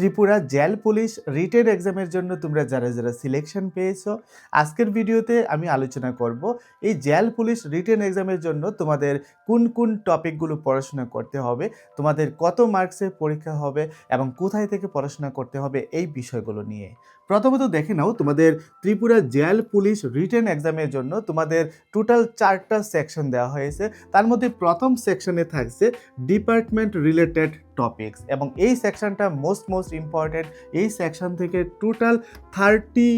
Tripura jail police written এক্সামের জন্য তোমরা যারা যারা সিলেকশন পেয়েছ, আজকের ভিডিওতে আমি আলোচনা করব এই জেল পুলিশ রিটেন এক্সামের জন্য তোমাদের কোন কোন টপিকগুলো পড়াশোনা করতে হবে, তোমাদের কত মার্কসের পরীক্ষা হবে এবং কোথায় থেকে পড়াশোনা করতে হবে এই বিষয়গুলো নিয়ে। প্রথমত দেখে নাও, তোমাদের ত্রিপুরা জেল পুলিশ রিটেন এক্সামের জন্য তোমাদের টোটাল চারটা সেকশন দেওয়া হয়েছে। তার মধ্যে প্রথম সেকশনে থাকছে ডিপার্টমেন্ট রিলেটেড টপিকস এবং এই সেকশনটা মোস্ট মোস্ট ইম্পর্টেন্ট এই সেকশন থেকে টোটাল থার্টি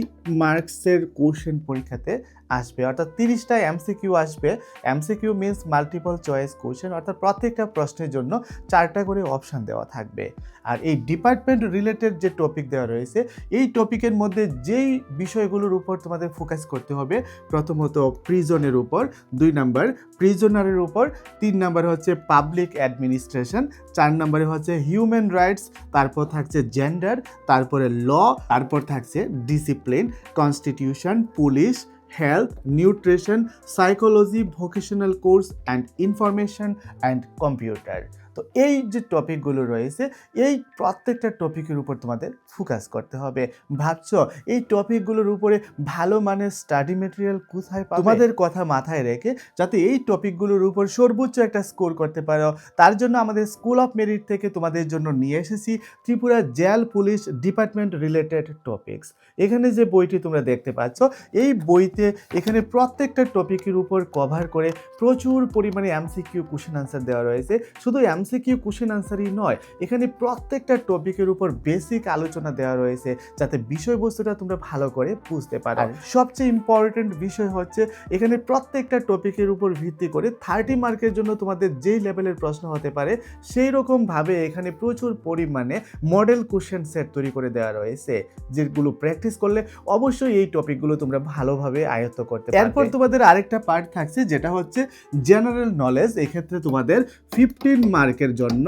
মার্কসের কোশ্চেন পরীক্ষাতে আসবে। অর্থাৎ তিরিশটা এমসিকিউ আসবে। MCQ means multiple choice question অর্থাৎ প্রত্যেকটা প্রশ্নের জন্য চারটা করে অপশান দেওয়া থাকবে। আর এই ডিপার্টমেন্ট রিলেটেড যে টপিক দেওয়া রয়েছে, এই টপিকের মধ্যে যেই বিষয়গুলোর উপর তোমাদের ফোকাস করতে হবে, প্রথমত প্রিজনের উপর, দুই নাম্বার প্রিজনারের উপর, তিন নাম্বার হচ্ছে পাবলিক অ্যাডমিনিস্ট্রেশন চার নম্বরে হচ্ছে হিউম্যান রাইটস তারপর থাকছে জেন্ডার তারপরে ল তারপর থাকছে discipline constitution police health, nutrition, psychology, vocational course, and information and computer. তো এই যে টপিকগুলো রয়েছে এই প্রত্যেকটা টপিকের উপর তোমাদের ফোকাস করতে হবে। ভাবছ এই টপিকগুলোর উপরে ভালো মানের স্টাডি মেটেরিয়াল কোথায় পাবে? তোমাদের কথা মাথায় রেখে যাতে এই টপিকগুলোর উপর সর্বোচ্চ একটা স্কোর করতে পারো। তার জন্য আমাদের স্কুল অফ মেরিট থেকে তোমাদের জন্য নিয়ে এসেছি Tripura jail police department related topics এখানে যে বইটি তোমরা দেখতে পাচ্ছ এই বইতে এখানে প্রত্যেকটা টপিকের উপর কভার করে প্রচুর পরিমাণে এমসিকিউ কোশ্চেন আনসার দেওয়া রয়েছে। শুধু এমসিকিউ কোশ্চেন আনসারই নয়। এখানে প্রত্যেকটা টপিকের উপর বেসিক আলোচনা দেওয়া রয়েছে যাতে বিষয়বস্তুটা তোমরা ভালো করে বুঝতে পারো। সবচেয়ে ইম্পর্টেন্ট বিষয় হচ্ছে এখানে প্রত্যেকটা টপিকের উপর ভিত্তি করে থার্টি মার্কের জন্য তোমাদের যেই লেভেলের প্রশ্ন হতে পারে সেই রকমভাবে এখানে প্রচুর পরিমাণে মডেল কোশ্চেন সেট তৈরি করে দেওয়া রয়েছে যেগুলো প্র্যাকটিস করলে অবশ্যই এই টপিকগুলো তোমরা ভালোভাবে আয়ত্ত করতে পারবে। এরপর তোমাদের আরেকটা পার্ট থাকছে যেটা হচ্ছে জেনারেল নলেজ এক্ষেত্রে তোমাদের ফিফটিন মার্কের জন্য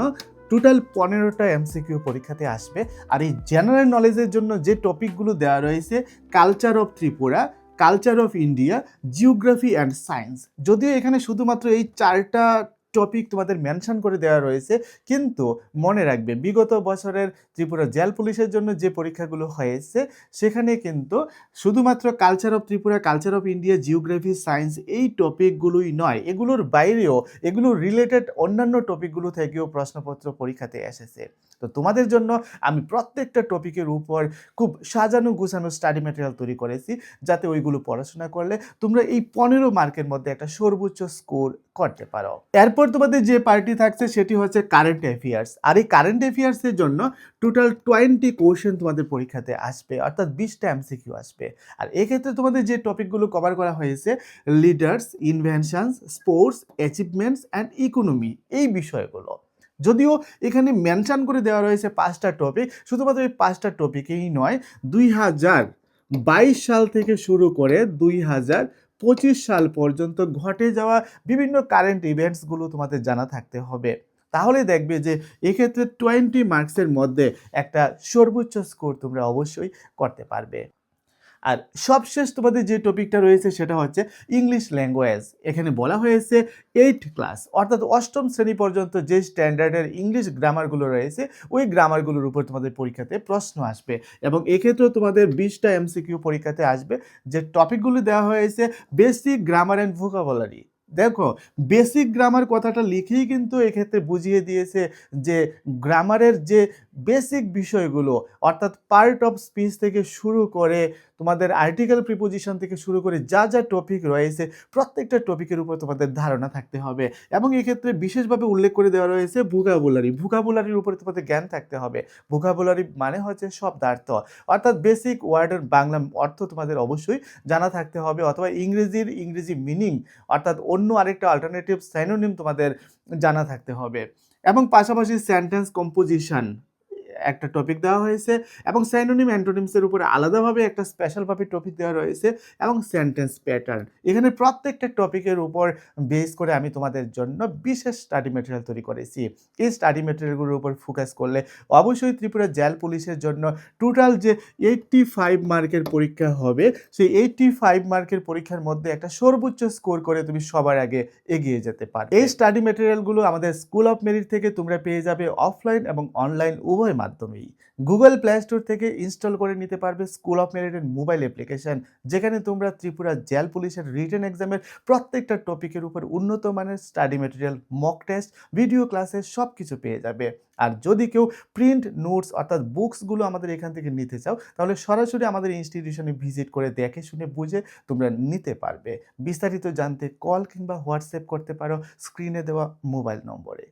টোটাল পনেরোটা এমসিকিউ পরীক্ষাতে আসবে। আর এই জেনারেল নলেজের জন্য যে টপিকগুলো দেওয়া রয়েছে culture of Tripura culture of India geography and science যদিও এখানে শুধুমাত্র এই চারটা টপিক তোমাদের মেনশন করে দেওয়া রয়েছে। কিন্তু মনে রাখবে, বিগত বছরের ত্রিপুরা জেল পুলিশের জন্য যে পরীক্ষাগুলো হয়েছে, সেখানে কিন্তু শুধুমাত্র culture of Tripura culture of India geography science এই টপিকগুলোই নয়, এগুলোর বাইরেও, এগুলো রিলেটেড অন্যান্য টপিকগুলো থেকেও প্রশ্নপত্র পরীক্ষাতে এসেছে। তো তোমাদের জন্য আমি প্রত্যেকটা টপিকের উপর খুব সাজানো গুছানো স্টাডি ম্যাটেরিয়াল তৈরি করেছি, যাতে ওইগুলো পড়াশোনা করলে তোমরা এই পনেরো মার্কের মধ্যে একটা সর্বোচ্চ স্কোর করতে পারো। এরপর তোমাদের যে পার্টি থাকছে সেটি হচ্ছে কারেন্ট অ্যাফেয়ার্স আর এই কারেন্ট অ্যাফেয়ার্সের জন্য টোটাল টোয়েন্টি কোশ্চেন তোমাদের পরীক্ষাতে আসবে, অর্থাৎ বিশটা এমসিকিউ আসবে। আর এক্ষেত্রে তোমাদের যে টপিকগুলো কভার করা হয়েছে leaders inventions sports achievements and economy এই বিষয়গুলো। যদিও এখানে মেনশন করে দেওয়া রয়েছে পাঁচটা টপিক শুধুমাত্র এই পাঁচটা টপিকেই নয়, দুই হাজার বাইশ সাল থেকে শুরু করে দুই হাজার পঁচিশ সাল পর্যন্ত ঘটে যাওয়া বিভিন্ন কারেন্ট ইভেন্টসগুলো তোমাদের জানা থাকতে হবে। তাহলে দেখবে যে এক্ষেত্রে টোয়েন্টি মার্কসের মধ্যে একটা সর্বোচ্চ স্কোর তোমরা অবশ্যই করতে পারবে। আর সবশেষ তোমাদের যে টপিকটা রয়েছে সেটা হচ্ছে ইংলিশ ল্যাঙ্গুয়েজ এখানে বলা হয়েছে এইট ক্লাস অর্থাৎ অষ্টম শ্রেণি পর্যন্ত যে স্ট্যান্ডার্ডের ইংলিশ গ্রামারগুলো রয়েছে, ওই গ্রামারগুলোর উপর তোমাদের পরীক্ষাতে প্রশ্ন আসবে। এবং এক্ষেত্রেও তোমাদের বিশটা এমসিকিউ পরীক্ষাতে আসবে, যে টপিকগুলো দেওয়া হয়েছে বেসিক গ্রামার অ্যান্ড ভোকাবুলারি দেখো বেসিক গ্রামার কথাটা লিখেই কিন্তু এক্ষেত্রে বুঝিয়ে দিয়েছে যে গ্রামারের যে বেসিক বিষয়গুলো, অর্থাৎ পার্ট অফ স্পিচ থেকে শুরু করে তোমাদের আর্টিকেল প্রিপোজিশন থেকে শুরু করে যা যা টপিক রয়েছে, প্রত্যেকটা টপিকের উপর তোমাদের ধারণা থাকতে হবে। এবং এক্ষেত্রে বিশেষভাবে উল্লেখ করে দেওয়া রয়েছে ভুকাবুলারি ভুকাবুলারির উপরে তোমাদের জ্ঞান থাকতে হবে। ভুকাবুলারি মানে হচ্ছে শব্দার্থ। অর্থাৎ বেসিক ওয়ার্ডের বাংলা অর্থ তোমাদের অবশ্যই জানা থাকতে হবে, অথবা ইংরেজির ইংরেজি মিনিং অর্থাৎ অন্য আরেকটা অল্টারনেটিভ সাইনোনিম তোমাদের জানা থাকতে হবে। এবং পাশাপাশি সেন্টেন্স কম্পোজিশন একটা টপিক দেওয়া হয়েছে এবং সাইনোনিম অ্যান্টোনিমসের উপরে আলাদাভাবে একটা স্পেশালভাবে টপিক দেওয়া রয়েছে এবং সেন্টেন্স প্যাটার্ন এখানে প্রত্যেকটা টপিকের উপর বেস করে আমি তোমাদের জন্য বিশেষ স্টাডি মেটেরিয়াল তৈরি করেছি। এই স্টাডি মেটেরিয়ালগুলোর উপর ফোকাস করলে অবশ্যই ত্রিপুরা জেল পুলিশের জন্য টোটাল যে এইটটি ফাইভ মার্কের পরীক্ষা হবে, সেই এইটটি ফাইভ মার্কের পরীক্ষার মধ্যে একটা সর্বোচ্চ স্কোর করে তুমি সবার আগে এগিয়ে যেতে পারো এই স্টাডি মেটেরিয়ালগুলো আমাদের স্কুল অফ মেরিট থেকে তোমরা পেয়ে যাবে অফলাইন এবং অনলাইন উভয় মাধ্যমেই। গুগল প্লে স্টোর থেকে ইনস্টল করে নিতে পারবে স্কুল অফ মেরিটের মোবাইল অ্যাপ্লিকেশন যেখানে তোমরা ত্রিপুরা জেল পুলিশের রিটার্ন এক্সামের প্রত্যেকটা টপিকের উপর উন্নত মানের study material mock test video ক্লাসে সব কিছু পেয়ে যাবে। আর যদি কেউ প্রিন্ট নোটস অর্থাৎ বুকসগুলো আমাদের এখান থেকে নিতে চাও, তাহলে সরাসরি আমাদের ইনস্টিটিউশনে ভিজিট করে দেখে শুনে বুঝে তোমরা নিতে পারবে। বিস্তারিত জানতে কল কিংবা হোয়াটসঅ্যাপ করতে পারো স্ক্রিনে দেওয়া মোবাইল নম্বরে।